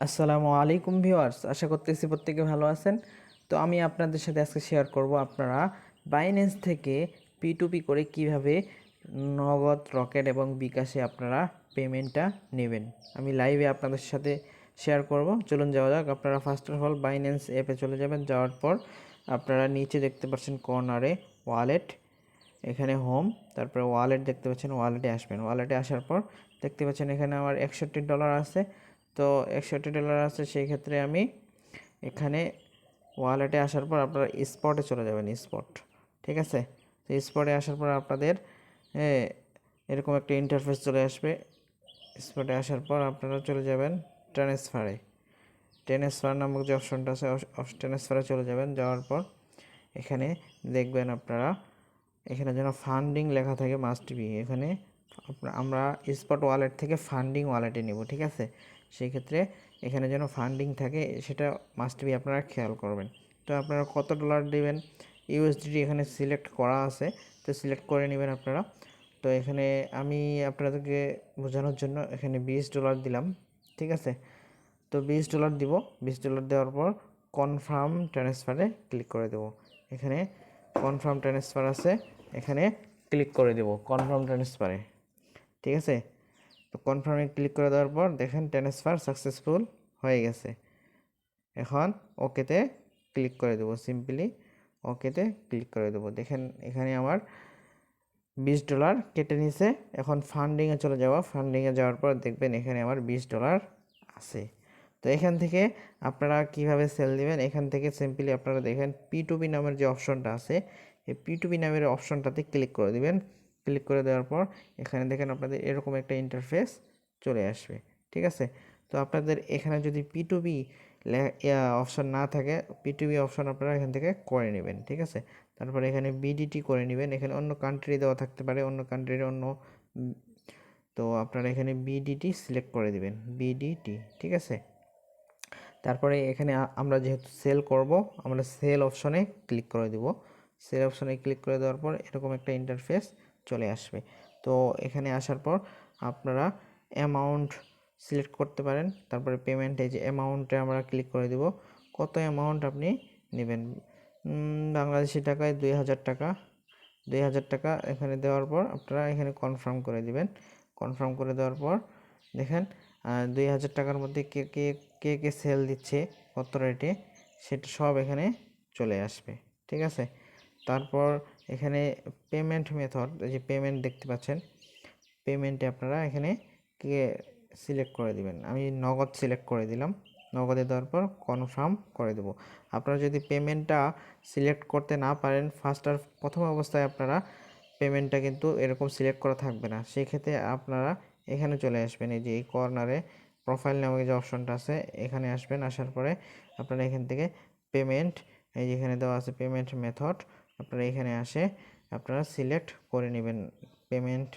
আসসালামু আলাইকুম ভিউয়ার্স, আশা করতেছি প্রত্যেকে ভালো আছেন। তো আমি আপনাদের সাথে আজকে শেয়ার করব আপনারা বাইন্যান্স থেকে পি টু পি করে কীভাবে নগদ, রকেট এবং বিকাশে আপনারা পেমেন্টটা নেবেন। আমি লাইভে আপনাদের সাথে শেয়ার করব। চলুন যাওয়া যাক। আপনারা ফার্স্ট অফ অল বাইন্যান্স অ্যাপে চলে যাবেন। যাওয়ার পর আপনারা নিচে দেখতে পাচ্ছেন কর্নারে ওয়ালেট এখানে হোম তারপরে ওয়ালেট দেখতে পাচ্ছেন ওয়ালেটে আসবেন। ওয়ালেটে আসার পর দেখতে পাচ্ছেন এখানে আমার একষট্টি ডলার আছে। তো একষট্টি ডলার আছে, সেই ক্ষেত্রে আমি এখানে ওয়ালেটে আসার পর আপনারা স্পটে চলে যাবেন, স্পট, ঠিক আছে? তো স্পটে আসার পর আপনাদের এরকম একটা ইন্টারফেস চলে আসবে। স্পটে আসার পর আপনারা চলে যাবেন ট্রান্সফারে ট্রান্সফার নামক যে অপশনটা আছে ট্রান্সফারে চলে যাবেন, যাওয়ার পর এখানে দেখবেন আপনারা, এখানে যেন ফান্ডিং লেখা থাকে মাস্ট বি এখানে আমরা স্পট ওয়ালেট থেকে ফান্ডিং ওয়ালেটে নিব, ঠিক আছে? সেই ক্ষেত্রে এখানে যেন ফান্ডিং থাকে, সেটা মাস্ট বি আপনারা খেয়াল করবেন। তো আপনারা কত ডলার দেবেন? ইউএসডিটি এখানে সিলেক্ট করা আছে, তো সিলেক্ট করে নেবেন আপনারা। তো এখানে আমি আপনাদেরকে বোঝানোর জন্য এখানে বিশ ডলার দিলাম, ঠিক আছে? তো বিশ ডলার দিব, বিশ ডলার দেওয়ার পর কনফার্ম ট্রান্সফারে ক্লিক করে দেবো। এখানে কনফার্ম ট্রান্সফার আছে, এখানে ক্লিক করে দেবো কনফার্ম ট্রান্সফারে ঠিক আছে? তো কনফার্মে ক্লিক করে দেওয়ার পর দেখেন ট্রান্সফার সাকসেসফুল হয়ে গেছে। এখন ওকেতে ক্লিক করে দেবো সিম্পলি ওকেতে ক্লিক করে দেবো। দেখেন এখানে আমার বিশ ডলার কেটে নিছে। এখন ফান্ডিংয়ে চলে যাওয়া। ফান্ডিংয়ে যাওয়ার পর দেখবেন এখানে আমার বিশ ডলার আছে। তো এখান থেকে আপনারা কীভাবে সেল দিবেন? এখান থেকে সিম্পলি আপনারা দেখেন পি টু নামের যে অপশনটা আছে, এই পি টু নামের অপশনটাতে ক্লিক করে দিবেন। ক্লিক করে দেওয়ার পর এখানে দেখেন আপনাদের এরকম একটা ইন্টারফেস চলে আসবে, ঠিক আছে? তো আপনাদের এখানে যদি পি টু বি অপশন না থাকে পি টু বি অপশন আপনারা এখান থেকে করে নেবেন, ঠিক আছে? তারপরে এখানে বিডিটি করে নেবেন, এখানে অন্য কান্ট্রি দেওয়া থাকতে পারে, অন্য কান্ট্রির অন্য তো আপনারা এখানে বিডিটি সিলেক্ট করে দিবেন বিডিটি ঠিক আছে? তারপরে এখানে আমরা যেহেতু সেল করব, আমরা সেল অপশনে ক্লিক করে দিব। সেল অপশনে ক্লিক করে দেওয়ার পর এরকম একটা ইন্টারফেস চলে আসবে। তো এখানে আসার পর আপনারা অ্যামাউন্ট সিলেক্ট করতে পারেন। তারপরে পেমেন্ট যে অ্যামাউন্টে আমরা ক্লিক করে দিব। কত অ্যামাউন্ট আপনি নেবেন? বাংলাদেশি টাকায় দুই হাজার টাকা। দুই হাজার টাকা এখানে দেওয়ার পর আপনারা এখানে কনফার্ম করে দিবেন। কনফার্ম করে দেওয়ার পর দেখেন দুই হাজার টাকার মধ্যে কে কে কে কে সেল দিচ্ছে, কত রেটে সেটা সব এখানে চলে আসবে। ঠিক আছে? তারপর এখানে পেমেন্ট মেথড যে পেমেন্ট দেখতে পাচ্ছেন পেমেন্টে আপনারা এখানে কে সিলেক্ট করে দিবেন। আমি নগদ সিলেক্ট করে দিলাম, নগদে দেওয়ার পর কনফার্ম করে দেবো। আপনারা যদি পেমেন্টটা সিলেক্ট করতে না পারেন ফার্স্ট আর প্রথম অবস্থায় আপনারা পেমেন্টটা কিন্তু এরকম সিলেক্ট করা থাকবে না। সেই ক্ষেত্রে আপনারা এখানে চলে আসবেন, এই যে এই কর্নারে প্রোফাইল নামক যে অপশনটা আছে, এখানে আসবেন, আসার পরে আপনারা এখান থেকে পেমেন্ট এই যেখানে দেওয়া আছে পেমেন্ট মেথড আপনারা এখানে আসে, আপনারা সিলেক্ট করে নেবেন পেমেন্ট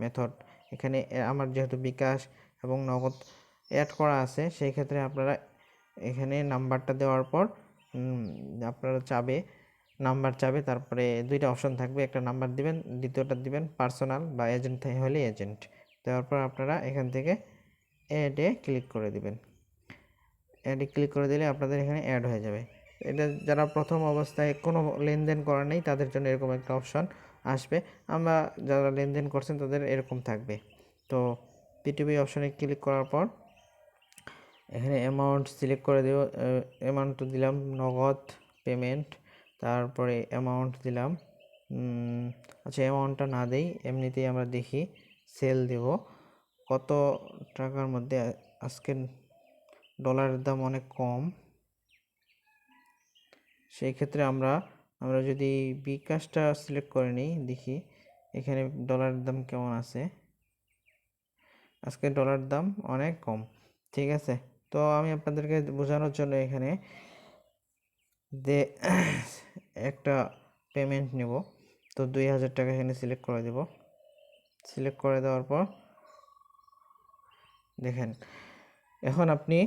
মেথড এখানে আমার যেহেতু বিকাশ এবং নগদ অ্যাড করা আছে, সেই ক্ষেত্রে আপনারা এখানে নাম্বারটা দেওয়ার পর আপনারা চাবে নাম্বার চাবে, তারপরে দুইটা অপশন থাকবে। একটা নাম্বার দিবেন, দ্বিতীয়টা দিবেন পার্সোনাল বা এজেন্ট হলে এজেন্ট দেওয়ার পর আপনারা এখান থেকে অ্যাডে ক্লিক করে দিবেন। অ্যাডে ক্লিক করে দিলে আপনাদের এখানে অ্যাড হয়ে যাবে। এটা যারা প্রথম অবস্থায় কোনো লেনদেন করা নেই, তাদের জন্য এরকম একটা অপশন আসবে। আমরা যারা লেনদেন করছেন, তাদের এরকম থাকবে। তো পিটিপি অপশনে ক্লিক করার পর, এখানে অ্যামাউন্ট সিলেক্ট করে দেব। অ্যামাউন্ট দিলাম, নগদ পেমেন্ট তারপরে অ্যামাউন্ট দিলাম। আচ্ছা অ্যামাউন্টটা না দেই, এমনিতেই আমরা দেখি সেল দেব। কত টাকার মধ্যে আ- আজকে ডলারের দাম অনেক কম। সেই ক্ষেত্রে আমরা আমরা যদি বিকাশটা সিলেক্ট করে নিই, দেখি এখানে ডলারের দাম কেমন আছে। আজকে ডলার দাম অনেক কম, ঠিক আছে? তো আমি আপনাদেরকে বোঝানোর জন্য এখানে দে, একটা পেমেন্ট নেব। তো দুই হাজার টাকা এখানে সিলেক্ট করে দেব। সিলেক্ট করে দেওয়ার পর, দেখেন, এখন আপনি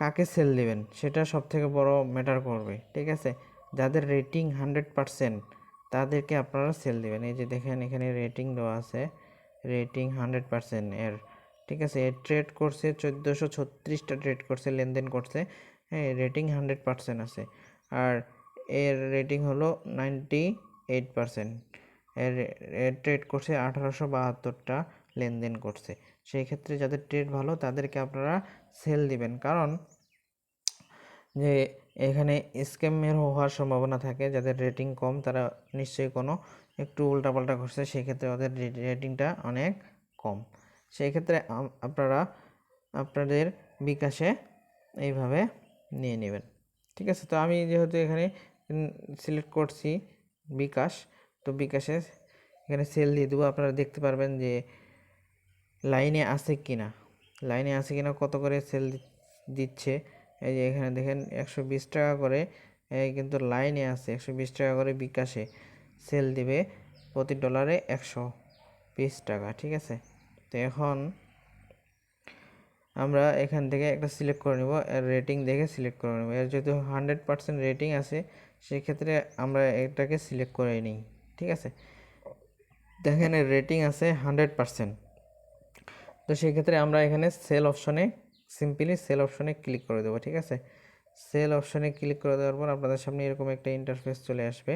কাকে সেল দিবেন? সেটা সব থেকে বড় ম্যাটার করবে, ঠিক আছে? যাদের রেটিং হান্ড্রেড পারসেন্ট তাদেরকে আপনারা সেল দেবেন। এই যে দেখেন, এখানে রেটিং দেওয়া আছে রেটিং হান্ড্রেড পারসেন্ট এর। ঠিক আছে, এর ট্রেড করছে, চোদ্দোশো ছত্রিশটা ট্রেড করছে, লেনদেন করছে হ্যাঁ রেটিং হান্ড্রেড পার্সেন্ট আছে। আর এর রেটিং হলো নাইনটি এইট পার্সেন্ট এর এর ট্রেড করছে, আঠারোশো বাহাত্তরটা লেনদেন করছে। সেই ক্ষেত্রে যাদের ট্রেড ভালো, তাদেরকে আপনারা সেল দিবেন। কারণ যে এখানে স্ক্যামের হওয়ার সম্ভাবনা থাকে, যাদের রেটিং কম, তারা নিশ্চয়ই কোনো একটু উল্টাপাল্টা করছে সেক্ষেত্রে ওদের রেটিংটা অনেক কম। সেই ক্ষেত্রে আপনারা আপনাদের বিকাশে এইভাবে নিয়ে নেবেন। ঠিক আছে? তো আমি যেহেতু এখানে সিলেক্ট করছি বিকাশ, তো বিকাশে এখানে সেল দিয়ে দেবো। আপনারা দেখতে পারবেন যে লাইনে আছে কিনা। লাইনে আছে কিনা, কত করে সেল দিচ্ছে। এই যে এখানে দেখেন একশো বিশ টাকা করে কিন্তু লাইনে আছে একশো বিশ টাকা করে বিকাশে। সেল দিবে প্রতি ডলারে একশো বিশ টাকা, ঠিক আছে? তো এখন আমরা এখান থেকে একটা সিলেক্ট করে নেব রেটিং দেখে সিলেক্ট করে নেব। এর যেহেতু হান্ড্রেড পার্সেন্ট রেটিং আছে, সেক্ষেত্রে আমরা এটাকে সিলেক্ট করে নিই, ঠিক আছে? দেখেন রেটিং আছে হান্ড্রেড পার্সেন্ট। তো সেক্ষেত্রে আমরা এখানে সেল অপশনে সিম্পলি সেল অপশনে ক্লিক করে দেবো, ঠিক আছে? সেল অপশনে ক্লিক করে দেওয়ার পর আপনাদের সামনে এরকম একটা ইন্টারফেস চলে আসবে।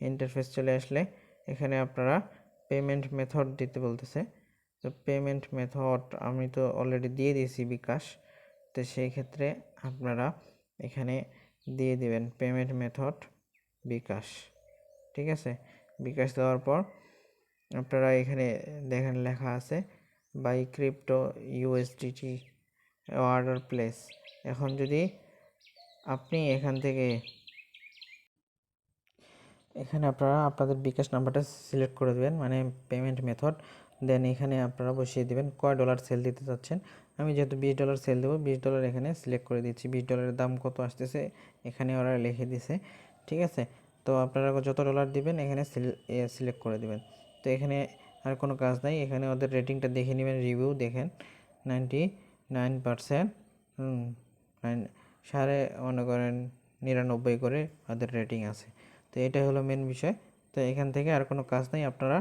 ইন্টারফেস চলে আসলে এখানে আপনারা পেমেন্ট মেথড দিতে বলতেছে। তো পেমেন্ট মেথড আমি তো অলরেডি দিয়ে দিয়েছি বিকাশ। তো সেই ক্ষেত্রে আপনারা এখানে দিয়ে দিবেন পেমেন্ট মেথড বিকাশ, ঠিক আছে? বিকাশ দেওয়ার পর আপনারা এখানে দেখেন লেখা আছে buy crypto USDT order place এখন যদি আপনি এখান থেকে এখানে আপনারা আপনাদের বিকাশ নাম্বারটা সিলেক্ট করে দেবেন মানে পেমেন্ট মেথড দেন এখানে আপনারা বসিয়ে দেবেন কয় ডলার সেল দিতে চাচ্ছেন। আমি যেহেতু বিশ ডলার সেল দেবো, বিশ ডলার এখানে সিলেক্ট করে দিচ্ছি। বিশ ডলারের দাম কত আসতেছে, এখানে ওরা লিখে দিছে, ঠিক আছে? তো আপনারা যত ডলার দিবেন, এখানে সিলেক্ট করে দিবেন। তো এখানে আর কোনো কাজ নাই। এখানে ওদের রেটিংটা দেখে নেবেন রিভিউ দেখেন। নাইনটি নাইন পারসেন্ট সাড়ে মনে করেন নিরানব্বই করে ওদের রেটিং আছে। তো এটাই হলো মেন বিষয়। তো এখান থেকে আর কোনো কাজ নেই, আপনারা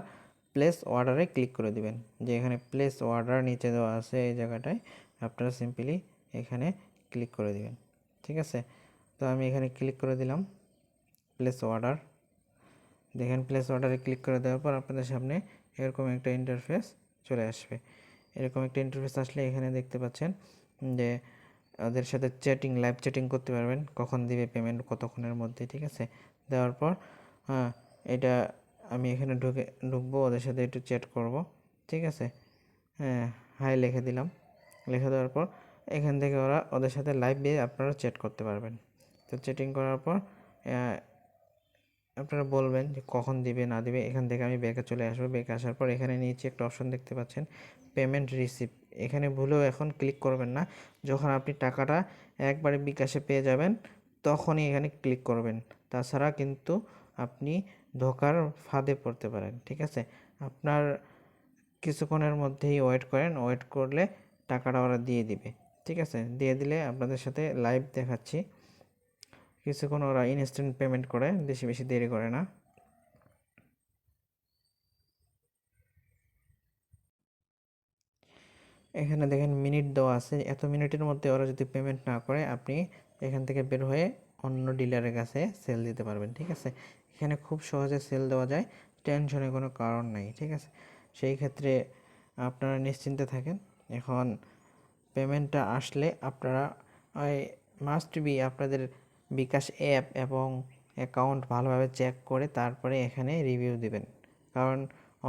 প্লেস অর্ডারে ক্লিক করে দিবেন। যে এখানে প্লেস অর্ডার নিচে দেওয়া আছে এই জায়গাটায়, আপনারা সিম্পলি এখানে ক্লিক করে দিবেন। ঠিক আছে? তো আমি এখানে ক্লিক করে দিলাম প্লেস অর্ডার দেখেন প্লেস অর্ডারে ক্লিক করে দেওয়ার পর আপনাদের সামনে এরকম একটা ইন্টারফেস চলে আসবে। এরকম একটা ইন্টারফেস আসলে এখানে দেখতে পাচ্ছেন, যে ওদের সাথে চ্যাটিং লাইভ চ্যাটিং করতে পারবেন, কখন দিবে পেমেন্ট কতক্ষণের মধ্যে, ঠিক আছে? দেওয়ার পর হ্যাঁ এটা আমি এখানে ঢুকে, ঢুকবো, ওদের সাথে একটু চ্যাট করব, ঠিক আছে? হ্যাঁ হাই লিখে দিলাম। লিখে দেওয়ার পর, এখান থেকে ওরা ওদের সাথে লাইভ দিয়ে আপনারা চ্যাট করতে পারবেন। তো চ্যাটিং করার পর আপনারা বলবেন যে কখন দিবে, না দিবে, এখান থেকে আমি ব্যাকে চলে আসব। ব্যাকে আসার পর এখানে নিচে একটা অপশন দেখতে পাচ্ছেন পেমেন্ট রিসিপ্ট এখানে ভুলেও এখন ক্লিক করবেন না। যখন আপনি টাকাটা একবারে বিকাশে পেয়ে যাবেন, তখনই এখানে ক্লিক করবেন। তাছাড়া কিন্তু আপনি ধোকার ফাঁদে পড়তে পারেন, ঠিক আছে? আপনার কিছুক্ষণের মধ্যেই ওয়েট করেন ওয়েট করলে টাকাটা ওরা দিয়ে দিবে, ঠিক আছে? দিয়ে দিলে আপনাদের সাথে লাইভ দেখাচ্ছি। কিছুক্ষণ ওরা ইনস্ট্যান্ট পেমেন্ট করে, বেশি বেশি দেরি করে না। এখানে দেখেন মিনিট দেওয়া আছে, এত মিনিটের মধ্যে ওরা যদি পেমেন্ট না করে, আপনি এখান থেকে বের হয়ে অন্য ডিলারের কাছে সেল দিতে পারবেন, ঠিক আছে? এখানে খুব সহজে সেল দেওয়া যায় টেনশনের কোনো কারণ নেই, ঠিক আছে? সেই ক্ষেত্রে আপনারা নিশ্চিন্তে থাকেন। এখন পেমেন্টটা আসলে আপনারা মাস্ট বি আপনাদের বিকাশ অ্যাপ এবং অ্যাকাউন্ট ভালোভাবে চেক করে তারপরে এখানে রিভিউ দিবেন। কারণ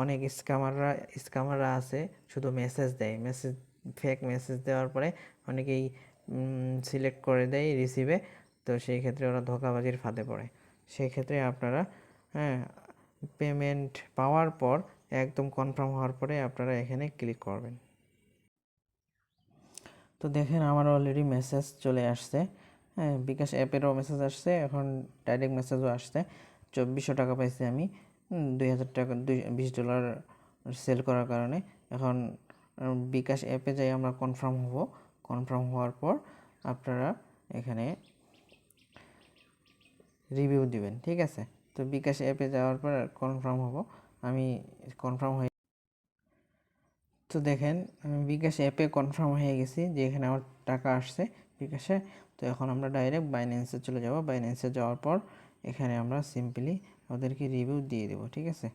অনেক স্ক্যামাররা স্ক্যামাররা আছে, শুধু মেসেজ দেয়। মেসেজ ফেক মেসেজ দেওয়ার পরে অনেকেই সিলেক্ট করে দেয় রিসিভে তো সেই ক্ষেত্রে ওরা ধোকাবাজির ফাঁদে পড়ে। সেই ক্ষেত্রে আপনারা হ্যাঁ পেমেন্ট পাওয়ার পর একদম কনফার্ম হওয়ার পরে আপনারা এখানে ক্লিক করবেন। তো দেখেন আমার অলরেডি মেসেজ চলে আসছে। হ্যাঁ বিকাশ অ্যাপেরও মেসেজ আসছে, এখন ডাইরেক্ট মেসেজও আসছে। চব্বিশশো টাকা পাইছি আমি দুই হাজার টাকা, দুই, বিশ ডলার সেল করার কারণে। এখন বিকাশ অ্যাপে যাই আমরা কনফার্ম হব। কনফার্ম হওয়ার পর আপনারা এখানে রিভিউ দিবেন, ঠিক আছে? তো বিকাশ অ্যাপে যাওয়ার পর কনফার্ম হব। আমি কনফার্ম হয়ে তো দেখেন, আমি বিকাশ অ্যাপে কনফার্ম হয়ে গেছি যে এখানে আমার টাকা আসছে। বিকাশে তো এখন আমরা ডাইরেক্ট বাইন্যান্সে চলে যাব। বাইন্যান্সে যাওয়ার পর এখানে আমরা সিম্পলি ওদেরকে রিভিউ দিয়ে দেবো, ঠিক আছে?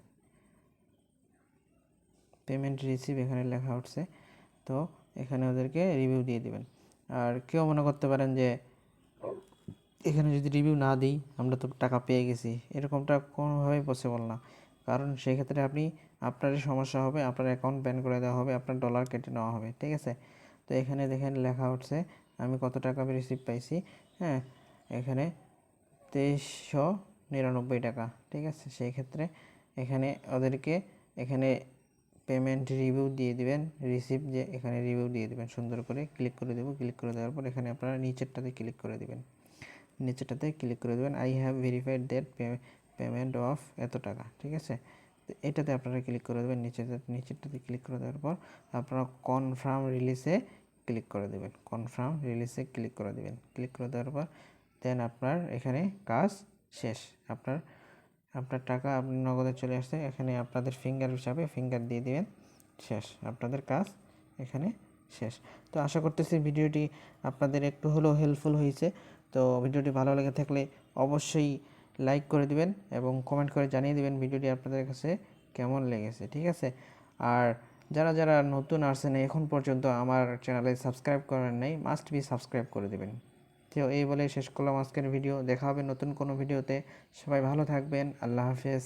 পেমেন্ট রিসিভ এখানে লেখা উঠছে। তো এখানে ওদেরকে রিভিউ দিয়ে দেবেন। আর কেউ মনে করতে পারেন যে এখানে যদি রিভিউ না দিই, আমরা তো টাকা পেয়ে গেছি। এরকমটা কোনোভাবেই পসিবল না। কারণ সেক্ষেত্রে আপনি, আপনারই সমস্যা হবে, আপনার অ্যাকাউন্ট ব্যান করে দেওয়া হবে, আপনার ডলার কেটে নেওয়া হবে, ঠিক আছে? তো এখানে দেখেন লেখা উঠছে আমি কত টাকা রিসিভ পাইছি? হ্যাঁ এখানে তেইশশো নিরানব্বই টাকা, ঠিক আছে? সেই ক্ষেত্রে এখানে ওদেরকে এখানে পেমেন্ট রিভিউ দিয়ে দিবেন রিসিভ যে এখানে রিভিউ দিয়ে দিবেন, সুন্দর করে ক্লিক করে দেবো ক্লিক করে দেওয়ার পর এখানে আপনারা নিচেরটাতে ক্লিক করে দেবেন। নিচেরটাতে ক্লিক করে দেবেন I have verified that payment of এত টাকা ঠিক আছে? এটাতে আপনারা ক্লিক করে দেবেন নিচেতে নিচেরটাতে ক্লিক করে দেওয়ার পর আপনারা কনফার্ম রিলিজে ক্লিক করে দেবেন। কনফার্ম রিলিজে ক্লিক করে দেবেন। ক্লিক করে দেওয়ার পর দেন আপনার এখানে কাজ শেষ। আপনার আপনার টাকা আপনার নগদে চলে আসছে। এখানে আপনাদের ফিঙ্গার হিসাবে ফিঙ্গার দিয়ে দিবেন, শেষ। আপনাদের কাজ এখানে শেষ। তো আশা করতেছি ভিডিওটি আপনাদের একটু হলেও হেল্পফুল হয়েছে। তো ভিডিওটি ভালো লেগে থাকলে অবশ্যই লাইক করে দিবেন এবং কমেন্ট করে জানিয়ে দিবেন ভিডিওটি আপনাদের কাছে কেমন লেগেছে, ঠিক আছে? আর যারা যারা নতুন আসছেন, এখন পর্যন্ত আমার চ্যানেলে সাবস্ক্রাইব করেন নাই মাস্ট বি সাবস্ক্রাইব করে দেবেন। তো এই বলে শেষ করলাম আজকের ভিডিও দেখা হবে নতুন কোনো ভিডিওতে সবাই ভালো থাকবেন। আল্লাহ হাফেজ।